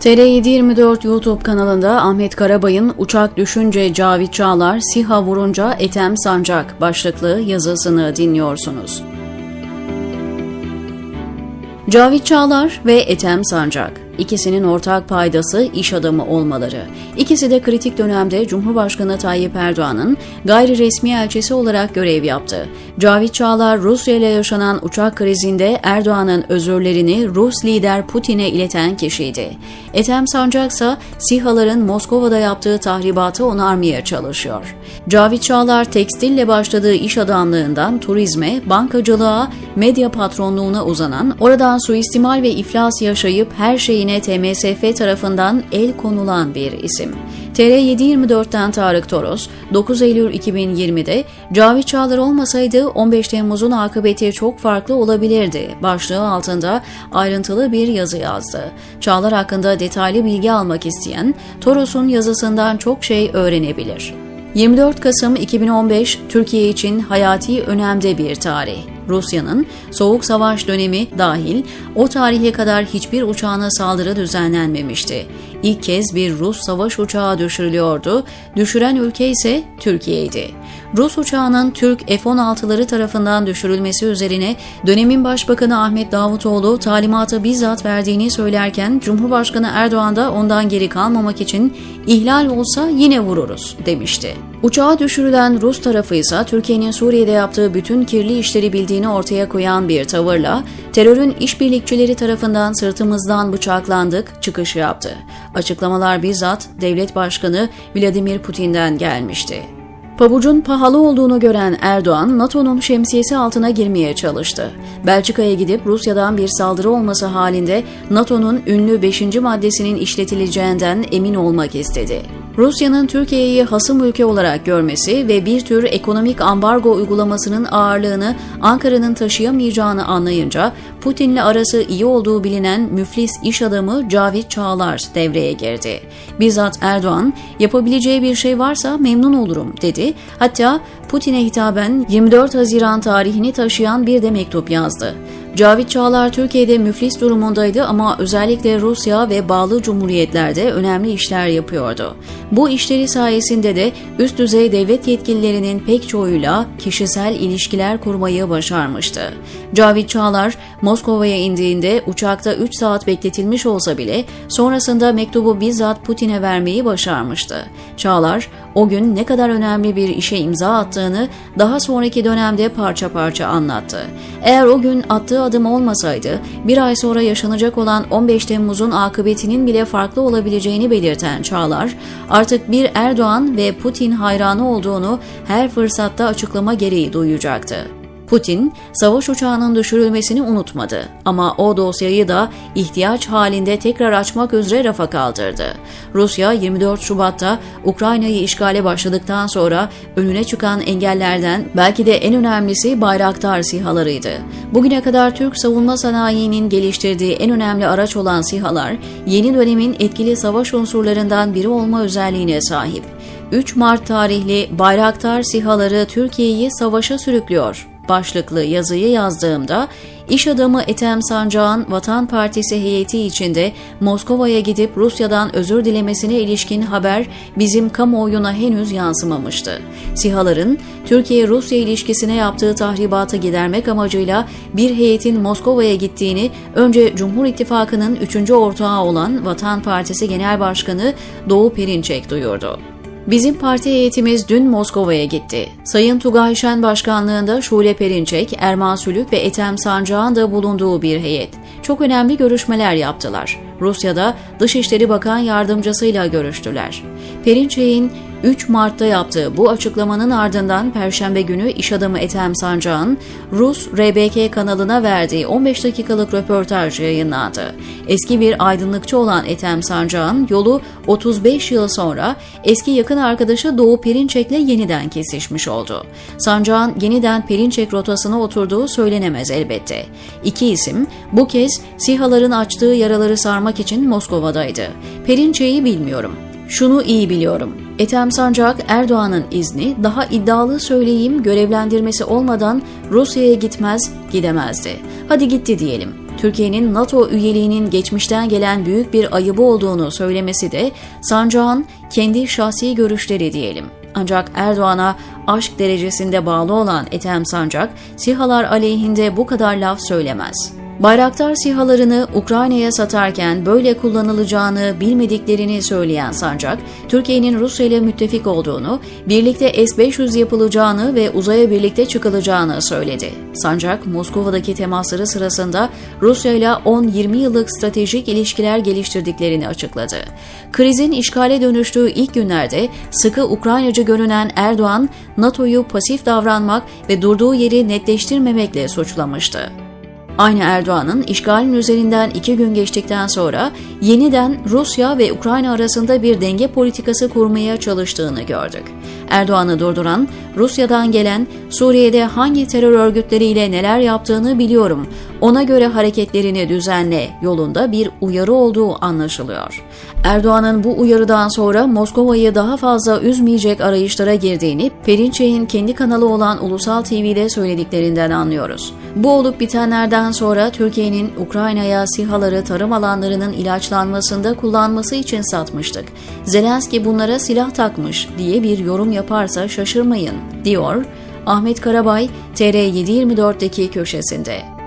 TR724 YouTube kanalında Ahmet Karabay'ın Uçak Düşünce Cavit Çağlar, SİHA Vurunca Etem Sancak başlıklı yazısını dinliyorsunuz. Cavit Çağlar ve Etem Sancak İkisinin ortak paydası iş adamı olmaları. İkisi de kritik dönemde Cumhurbaşkanı Tayyip Erdoğan'ın gayri resmi elçisi olarak görev yaptı. Cavit Çağlar Rusya ile yaşanan uçak krizinde Erdoğan'ın özürlerini Rus lider Putin'e ileten kişiydi. Ethem Sancak ise SİHA'ların Moskova'da yaptığı tahribatı onarmaya çalışıyor. Cavit Çağlar tekstille başladığı iş adamlığından turizme, bankacılığa, medya patronluğuna uzanan, oradan suistimal ve iflas yaşayıp her şeyine TMSF tarafından el konulan bir isim. TR724'ten Tarık Toros, 9 Eylül 2020'de Cavit Çağlar olmasaydı 15 Temmuz'un akıbeti çok farklı olabilirdi başlığı altında ayrıntılı bir yazı yazdı. Çağlar hakkında detaylı bilgi almak isteyen Toros'un yazısından çok şey öğrenebilir. 24 Kasım 2015 Türkiye için hayati önemde bir tarih. Rusya'nın Soğuk Savaş dönemi dahil o tarihe kadar hiçbir uçağına saldırı düzenlenmemişti. İlk kez bir Rus savaş uçağı düşürülüyordu. Düşüren ülke ise Türkiye'ydi. Rus uçağının Türk F-16'ları tarafından düşürülmesi üzerine dönemin Başbakanı Ahmet Davutoğlu talimatı bizzat verdiğini söylerken Cumhurbaşkanı Erdoğan da ondan geri kalmamak için ihlal olsa yine vururuz demişti. Uçağa düşürülen Rus tarafı ise Türkiye'nin Suriye'de yaptığı bütün kirli işleri bildiğini ortaya koyan bir tavırla terörün işbirlikçileri tarafından sırtımızdan bıçaklandık çıkışı yaptı. Açıklamalar bizzat devlet başkanı Vladimir Putin'den gelmişti. Pabucun pahalı olduğunu gören Erdoğan, NATO'nun şemsiyesi altına girmeye çalıştı. Belçika'ya gidip Rusya'dan bir saldırı olması halinde NATO'nun ünlü 5. maddesinin işletileceğinden emin olmak istedi. Rusya'nın Türkiye'yi hasım ülke olarak görmesi ve bir tür ekonomik ambargo uygulamasının ağırlığını Ankara'nın taşıyamayacağını anlayınca Putin'le arası iyi olduğu bilinen müflis iş adamı Cavit Çağlar devreye girdi. Bizzat Erdoğan yapabileceği bir şey varsa memnun olurum dedi. Hatta Putin'e hitaben 24 Haziran tarihini taşıyan bir de mektup yazdı. Cavit Çağlar Türkiye'de müflis durumundaydı ama özellikle Rusya ve bağlı cumhuriyetlerde önemli işler yapıyordu. Bu işleri sayesinde de üst düzey devlet yetkililerinin pek çoğuyla kişisel ilişkiler kurmayı başarmıştı. Cavit Çağlar Moskova'ya indiğinde uçakta 3 saat bekletilmiş olsa bile sonrasında mektubu bizzat Putin'e vermeyi başarmıştı. Çağlar o gün ne kadar önemli bir işe imza attığını daha sonraki dönemde parça parça anlattı. Eğer o gün attığı adım olmasaydı bir ay sonra yaşanacak olan 15 Temmuz'un akıbetinin bile farklı olabileceğini belirten Çağlar, artık bir Erdoğan ve Putin hayranı olduğunu her fırsatta açıklama gereği duyacaktı. Putin, savaş uçağının düşürülmesini unutmadı ama o dosyayı da ihtiyaç halinde tekrar açmak üzere rafa kaldırdı. Rusya 24 Şubat'ta Ukrayna'yı işgale başladıktan sonra önüne çıkan engellerden belki de en önemlisi Bayraktar sihalarıydı. Bugüne kadar Türk savunma sanayinin geliştirdiği en önemli araç olan sihalar, yeni dönemin etkili savaş unsurlarından biri olma özelliğine sahip. 3 Mart tarihli Bayraktar sihaları Türkiye'yi savaşa sürüklüyor başlıklı yazıyı yazdığımda iş adamı Ethem Sancak'ın Vatan Partisi heyeti içinde Moskova'ya gidip Rusya'dan özür dilemesine ilişkin haber bizim kamuoyuna henüz yansımamıştı. SİHA'ların Türkiye-Rusya ilişkisine yaptığı tahribatı gidermek amacıyla bir heyetin Moskova'ya gittiğini önce Cumhur İttifakı'nın üçüncü ortağı olan Vatan Partisi Genel Başkanı Doğu Perinçek duyurdu. Bizim parti heyetimiz dün Moskova'ya gitti. Sayın Tugay Şen başkanlığında Şule Perinçek, Erman Sülük ve Ethem Sancak'ın da bulunduğu bir heyet. Çok önemli görüşmeler yaptılar. Rusya'da Dışişleri Bakan Yardımcısıyla görüştüler. Perinçek'in 3 Mart'ta yaptığı bu açıklamanın ardından Perşembe günü iş adamı Ethem Sancak'ın Rus RBK kanalına verdiği 15 dakikalık röportaj yayınlandı. Eski bir aydınlıkçı olan Ethem Sancak'ın yolu 35 yıl sonra eski yakın arkadaşı Doğu Perinçek'le yeniden kesişmiş oldu. Sancak'ın yeniden Perinçek rotasına oturduğu söylenemez elbette. İki isim bu kez SİHA'ların açtığı yaraları sarmak için Moskova'daydı. Perinçek'i bilmiyorum. Şunu iyi biliyorum. Ethem Sancak Erdoğan'ın izni daha iddialı söyleyeyim görevlendirmesi olmadan Rusya'ya gitmez, gidemezdi. Hadi gitti diyelim. Türkiye'nin NATO üyeliğinin geçmişten gelen büyük bir ayıbı olduğunu söylemesi de Sancak'ın kendi şahsi görüşleri diyelim. Ancak Erdoğan'a aşk derecesinde bağlı olan Ethem Sancak, SİHA'lar aleyhinde bu kadar laf söylemez. Bayraktar SİHA'larını Ukrayna'ya satarken böyle kullanılacağını bilmediklerini söyleyen Sancak, Türkiye'nin Rusya ile müttefik olduğunu, birlikte S-500 yapılacağını ve uzaya birlikte çıkılacağını söyledi. Sancak, Moskova'daki temasları sırasında Rusya ile 10-20 yıllık stratejik ilişkiler geliştirdiklerini açıkladı. Krizin işgale dönüştüğü ilk günlerde sıkı Ukraynacı görünen Erdoğan, NATO'yu pasif davranmak ve durduğu yeri netleştirmemekle suçlamıştı. Aynı Erdoğan'ın işgalin üzerinden iki gün geçtikten sonra yeniden Rusya ve Ukrayna arasında bir denge politikası kurmaya çalıştığını gördük. Erdoğan'ı durduran, Rusya'dan gelen Suriye'de hangi terör örgütleriyle neler yaptığını biliyorum, ona göre hareketlerini düzenle yolunda bir uyarı olduğu anlaşılıyor. Erdoğan'ın bu uyarıdan sonra Moskova'yı daha fazla üzmeyecek arayışlara girdiğini Perinçek'in kendi kanalı olan Ulusal TV'de söylediklerinden anlıyoruz. Bu olup bitenlerden sonra Türkiye'nin Ukrayna'ya SİHA'ları tarım alanlarının ilaçlanmasında kullanması için satmıştık. Zelenski bunlara silah takmış diye bir yorum yaparsa şaşırmayın, diyor Ahmet Karabay TR724'deki köşesinde.